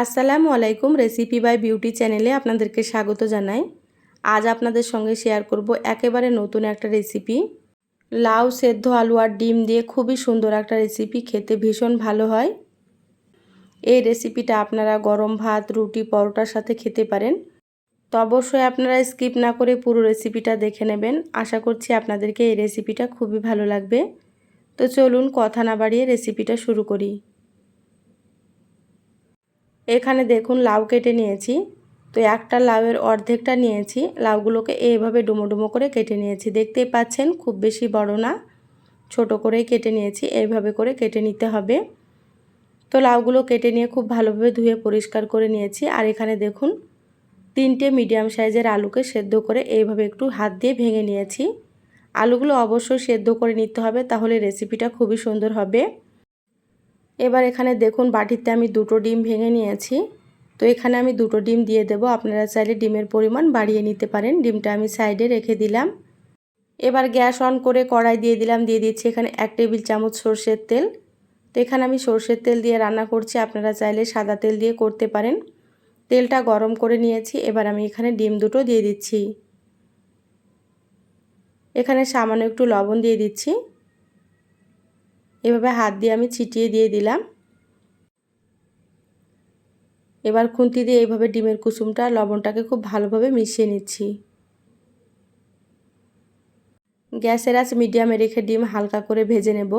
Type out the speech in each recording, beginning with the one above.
আসসালামু আলাইকুম recipe by beauty চ্যানেলে আপনাদেরকে স্বাগত জানাই। আজ আপনাদের সঙ্গে শেয়ার করব একেবারে নতুন একটা রেসিপি লাউ, সেদ্ধ আলু আর ডিম দিয়ে খুবই সুন্দর একটা রেসিপি খেতে ভীষণ ভালো হয়। এই রেসিপিটা আপনারা গরম ভাত, রুটি, পরোটার সাথে খেতে পারেন। তো অবশ্যই আপনারা স্কিপ না করে পুরো রেসিপিটা দেখে নেবেন। আশা করছি আপনাদেরকে এই রেসিপিটা খুবই ভালো লাগবে। তো চলুন কথা না বাড়িয়ে রেসিপিটা শুরু করি। এখানে দেখুন লাউ কেটে নিয়েছি। তো একটা লাউয়ের অর্ধেকটা নিয়েছি। লাউগুলোকে এইভাবে ডুমো ডুমো করে কেটে নিয়েছি। দেখতেই পাচ্ছেন, খুব বেশি বড় না। ছোট করেই কেটে নিয়েছি। এইভাবে করে কেটে নিতে হবে। তো লাউগুলো কেটে নিয়ে খুব ভালোভাবে ধুয়ে পরিষ্কার করে নিয়েছি। আর এখানে দেখুন, তিনটে মিডিয়াম সাইজের আলুকে সেদ্ধ করে এইভাবে একটু হাত দিয়ে ভেঙে নিয়েছি। আলুগুলো অবশ্যই সেদ্ধ করে নিতে হবে, তাহলে রেসিপিটা খুবই সুন্দর হবে। এবার এখানে দেখুন বাটিতে আমি দুটো ডিম ভেঙে নিয়েছি। তো এখানে আমি দুটো ডিম দিয়ে দেব। আপনারা চাইলে ডিমের পরিমাণ বাড়িয়ে নিতে পারেন। ডিমটা আমি সাইডে রেখে দিলাম। এবার গ্যাস অন করে কড়াই দিয়ে দিলাম। দিয়ে দিচ্ছি এখানে এক টেবিল চামচ সর্ষের তেল। তো এখানে আমি সর্ষের তেল দিয়ে রান্না করছি। আপনারা চাইলে সাদা তেল দিয়ে করতে পারেন। তেলটা গরম করে নিয়েছি। এবার আমি এখানে ডিম দুটো দিয়ে দিচ্ছি। এখানে সামান্য একটু লবণ দিয়ে দিচ্ছি। এভাবে হাত দিয়ে আমি ছিটিয়ে দিয়ে দিলাম। এবার খুন্তি দিয়ে এইভাবে ডিমের কুসুমটা, লবণটাকে খুব ভালোভাবে মিশিয়ে নিচ্ছি। গ্যাসের আঁচ মিডিয়ামে রেখে ডিম হালকা করে ভেজে নেব।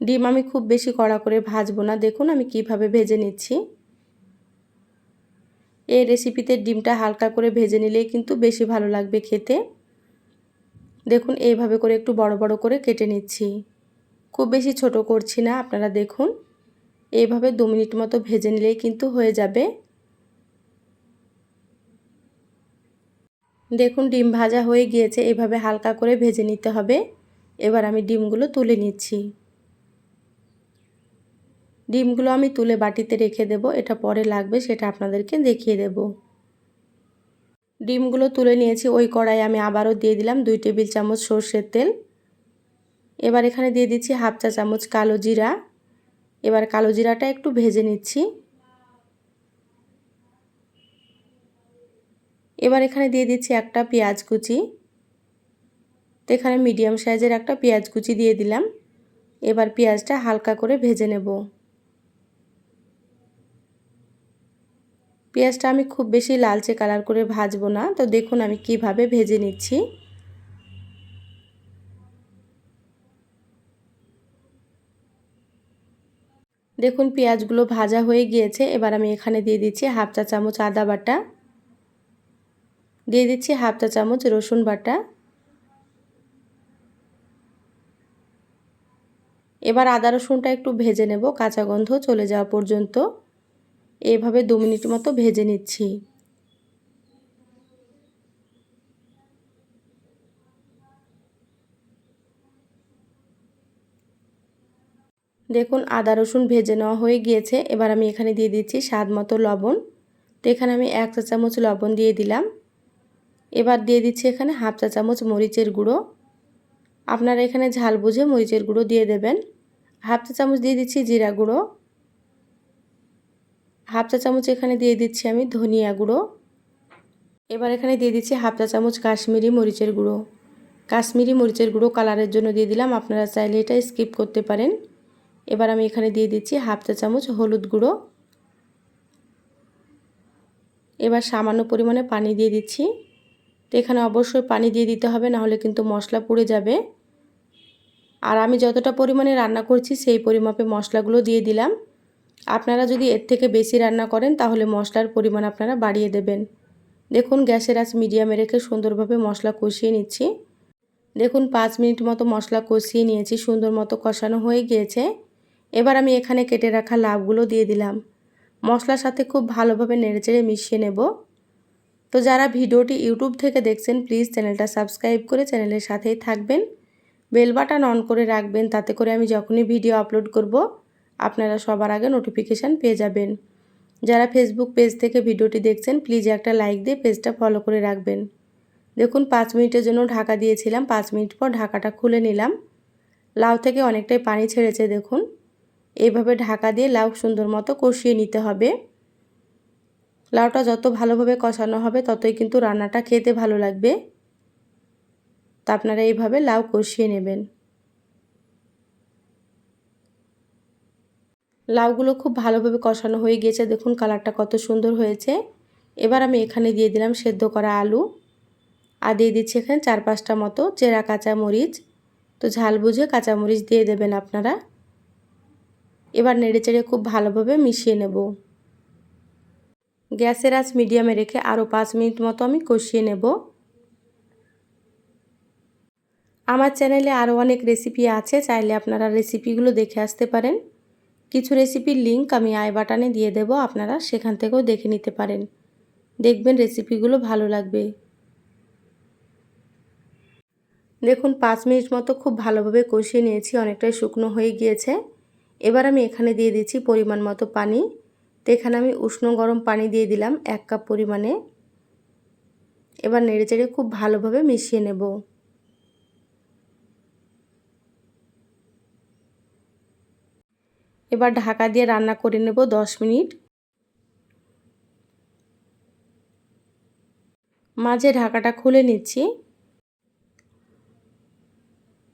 ডিম আমি খুব বেশি কড়া করে ভাজবো না। দেখুন আমি কীভাবে ভেজে নিচ্ছি। এই রেসিপিতে ডিমটা হালকা করে ভেজে নিলেই কিন্তু বেশি ভালো লাগবে খেতে। দেখুন এইভাবে করে একটু বড় বড় করে কেটে নিচ্ছি। খুব বেশি ছোট করছি না, আপনারা দেখুন। এইভাবে দু মিনিট মতো ভেজে নিলেই কিন্তু হয়ে যাবে। দেখুন, ডিম ভাজা হয়ে গিয়েছে, এভাবে হালকা করে ভেজে নিতে হবে। এবার আমি ডিমগুলো তুলে নিচ্ছি। ডিমগুলো আমি তুলে বাটিতে রেখে দেব, এটা পরে লাগবে, সেটা আপনাদেরকে দেখিয়ে দেব। ডিমগুলো তুলে নিয়েছি, ওই কড়াই আমি আবারও দিয়ে দিলাম দুই টেবিল চামচ সর্ষের তেল। এবার এখানে দিয়ে দিচ্ছি হাফ চা চামচ কালো জিরা। এবার কালো জিরাটা একটু ভেজে নিচ্ছি। এবার এখানে দিয়ে দিচ্ছি একটা পেঁয়াজ কুচি। তো এখানে মিডিয়াম সাইজের একটা পেঁয়াজ কুচি দিয়ে দিলাম। এবার পেঁয়াজটা হালকা করে ভেজে নেব। পেঁয়াজটা আমি খুব বেশি লালচে কালার করে ভাজবো না। তো দেখুন আমি কীভাবে ভেজে নিচ্ছি। দেখুন, পেঁয়াজগুলো ভাজা হয়ে গিয়েছে। এবার আমি এখানে দিয়ে দিচ্ছি হাফ চা চামচ আদা বাটা। দিয়ে দিচ্ছি হাফ চা চামচ রসুন বাটা। এবার আদা রসুনটা একটু ভেজে নেব, কাঁচা গন্ধ চলে যাওয়া পর্যন্ত। এভাবে দু মিনিট মতো ভেজে নিচ্ছি। দেখুন, আদা রসুন ভেজে নেওয়া হয়ে গিয়েছে। এবার আমি এখানে দিয়ে দিচ্ছি স্বাদ মতো লবণ। তো এখানে আমি এক চা চামচ লবণ দিয়ে দিলাম। এবার দিয়ে দিচ্ছি এখানে হাফ চা চামচ মরিচের গুঁড়ো। আপনারা এখানে ঝাল বুঝে মরিচের গুঁড়ো দিয়ে দেবেন। হাফ চা চামচ দিয়ে দিচ্ছি জিরা গুঁড়ো। হাফ চা চামচ এখানে দিয়ে দিচ্ছি আমি ধনিয়া গুঁড়ো। এবার এখানে দিয়ে দিচ্ছি হাফ চা চামচ কাশ্মীরি মরিচের গুঁড়ো। কাশ্মীরি মরিচের গুঁড়ো কালারের জন্য দিয়ে দিলাম। আপনারা চাইলে এটা স্কিপ করতে পারেন। এবার আমি এখানে দিয়ে দিচ্ছি হাফ চা চামচ হলুদ গুঁড়ো। এবার সামান্য পরিমাণে পানি দিয়ে দিচ্ছি। তো এখানে অবশ্যই পানি দিয়ে দিতে হবে, নাহলে কিন্তু মশলা পুড়ে যাবে। আর আমি যতটা পরিমাণে রান্না করছি, সেই পরিমাপে মশলাগুলো দিয়ে দিলাম। আপনারা যদি এর থেকে বেশি রান্না করেন, তাহলে মশলার পরিমাণ আপনারা বাড়িয়ে দেবেন। দেখুন, গ্যাসের আঁচ মিডিয়ামে রেখে সুন্দরভাবে মশলা কষিয়ে নিচ্ছি। দেখুন, পাঁচ মিনিট মতো মশলা কষিয়ে নিয়েছি, সুন্দর মতো কষানো হয়ে গিয়েছে। এবার আমি এখানে কেটে রাখা লাভগুলো দিয়ে দিলাম। মশলার সাথে খুব ভালোভাবে নেড়েচেড়ে মিশিয়ে নেব। তো যারা ভিডিওটি ইউটিউব থেকে দেখছেন, প্লিজ চ্যানেলটা সাবস্ক্রাইব করে চ্যানেলের সাথেই থাকবেন। বেল বাটন অন করে রাখবেন, তাতে করে আমি যখনই ভিডিও আপলোড করব, আপনারা সবার আগে নোটিফিকেশান পেয়ে যাবেন। যারা ফেসবুক পেজ থেকে ভিডিওটি দেখছেন, প্লিজ একটা লাইক দিয়ে পেজটা ফলো করে রাখবেন। দেখুন, পাঁচ মিনিটের জন্য ঢাকা দিয়েছিলাম, পাঁচ মিনিট পর ঢাকাটা খুলে নিলাম। লাউ থেকে অনেকটাই পানি ছেড়েছে, দেখুন। এইভাবে ঢাকা দিয়ে লাউ সুন্দর মতো কষিয়ে নিতে হবে। লাউটা যত ভালোভাবে কষানো হবে, ততই কিন্তু রান্নাটা খেতে ভালো লাগবে। তা আপনারা এইভাবে লাউ কষিয়ে নেবেন। লাউগুলো খুব ভালোভাবে কষানো হয়ে গিয়েছে। দেখুন কালারটা কত সুন্দর হয়েছে। এবার আমি এখানে দিয়ে দিলাম সেদ্ধ করা আলু। আর দিয়ে দিচ্ছি এখানে চার পাঁচটা মতো চেরা কাঁচা মরিচ তো ঝাল বুঝে কাঁচামরিচ দিয়ে দেবেন আপনারা। এবার নেড়েচেড়ে খুব ভালোভাবে মিশিয়ে নেব। গ্যাসের আঁচ মিডিয়ামে রেখে আরও পাঁচ মিনিট মতো আমি কষিয়ে নেব। আমার চ্যানেলে আরও অনেক রেসিপি আছে, চাইলে আপনারা রেসিপিগুলো দেখে আসতে পারেন। কিছু রেসিপির লিঙ্ক আমি আই বাটানে দিয়ে দেব, আপনারা সেখান থেকেও দেখে নিতে পারেন। দেখবেন রেসিপিগুলো ভালো লাগবে। দেখুন, পাঁচ মিনিট মতো খুব ভালোভাবে কষিয়ে নিয়েছি, অনেকটাই শুকনো হয়ে গিয়েছে। এবার আমি এখানে দিয়ে দিচ্ছি পরিমাণ মতো পানি। তো এখানে আমি উষ্ণ গরম পানি দিয়ে দিলাম এক কাপ পরিমাণে। এবার নেড়ে চেড়ে খুব ভালোভাবে মিশিয়ে নেব। এবার ঢাকা দিয়ে রান্না করে নেব দশ মিনিট। মাঝে ঢাকাটা খুলে নিচ্ছি।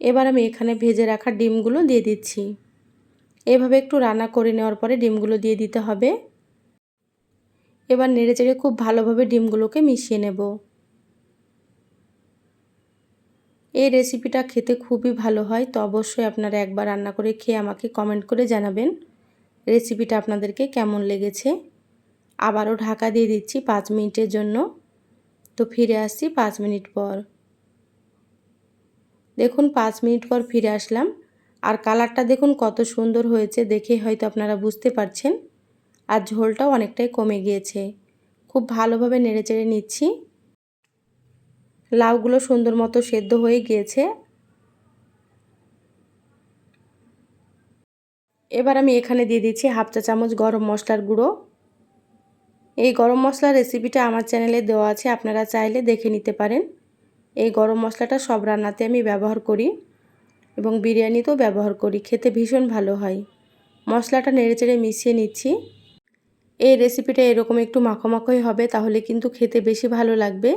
এবার আমি এখানে ভেজে রাখা ডিমগুলো দিয়ে দিচ্ছি। এভাবে একটু রান্না করে নেওয়ার পরে ডিমগুলো দিয়ে দিতে হবে। এবার নেড়ে চেড়ে খুব ভালোভাবে ডিমগুলোকে মিশিয়ে নেব। এই রেসিপিটা খেতে খুবই ভালো হয়, তো অবশ্যই আপনারা একবার রান্না করে খেয়ে আমাকে কমেন্ট করে জানাবেন। রেসিপিটা আপনাদেরকে কেমন লেগেছে? আবারও ঢাকা দিয়ে দিচ্ছি পাঁচ মিনিটের জন্য। তো ফিরে আসছি পাঁচ মিনিট পর। দেখুন, পাঁচ মিনিট পর ফিরে আসলাম। আর কালারটা দেখুন কত সুন্দর হয়েছে, দেখে হয়তো আপনারা বুঝতে পারছেন। আর ঝোলটাও অনেকটাই কমে গিয়েছে। খুব ভালোভাবে নেড়েচেড়ে নিচ্ছি। লাউগুলো সুন্দর মতো সেদ্ধ হয়ে গিয়েছে। এবার আমি এখানে দিয়ে দিচ্ছি হাফ চা চামচ গরম মশলার গুঁড়ো। এই গরম মশলার রেসিপিটা আমার চ্যানেলে দেওয়া আছে, আপনারা চাইলে দেখে নিতে পারেন। এই গরম মশলাটা সব রান্নাতে আমি ব্যবহার করি। এবং বিরিয়ানিতেও ব্যবহার করি, খেতে ভীষণ ভালো হয়। মশলাটা নেড়েচেড়ে মিশিয়ে নিচ্ছি। এই রেসিপিটা এরকম একটু মাখো মাখোই হবে, তাহলে কিন্তু খেতে বেশি ভালো লাগবে।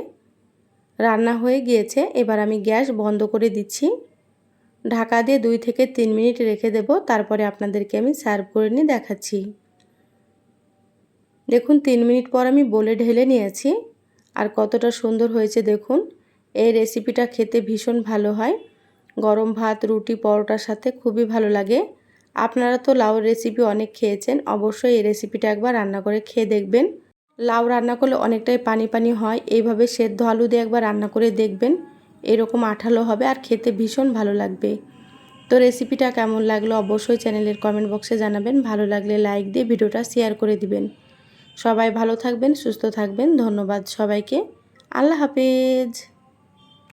রান্না হয়ে গিয়েছে, এবার আমি গ্যাস বন্ধ করে দিচ্ছি। ঢাকা দিয়ে দুই থেকে তিন মিনিট রেখে দেব, তারপরে আপনাদেরকে আমি সার্ভ করে নিয়ে দেখাচ্ছি। দেখুন, তিন মিনিট পর আমি বলে ঢেলে নিয়েছি। আর কতটা সুন্দর হয়েছে, দেখুন। এই রেসিপিটা খেতে ভীষণ ভালো হয়। গরম ভাত, রুটি, পরোটার সাথে খুবই ভালো লাগে। আপনারা তো লাউর রেসিপি অনেক খেয়েছেন, অবশ্যই এই রেসিপিটা একবার রান্না করে খেয়ে দেখবেন। লাউ রান্না করলে অনেকটাই পানি পানি হয়, এইভাবে সেদ্ধ আলু দিয়ে একবার রান্না করে দেখবেন। এরকম আঠালো হবে আর খেতে ভীষণ ভালো লাগবে। তো রেসিপিটা কেমন লাগল অবশ্যই চ্যানেলের কমেন্ট বক্সে জানাবেন, ভালো লাগলে লাইক দিয়ে ভিডিওটা শেয়ার করে দিবেন। সবাই ভালো থাকবেন, সুস্থ থাকবেন, ধন্যবাদ সবাইকে। আল্লাহ হাফেজ।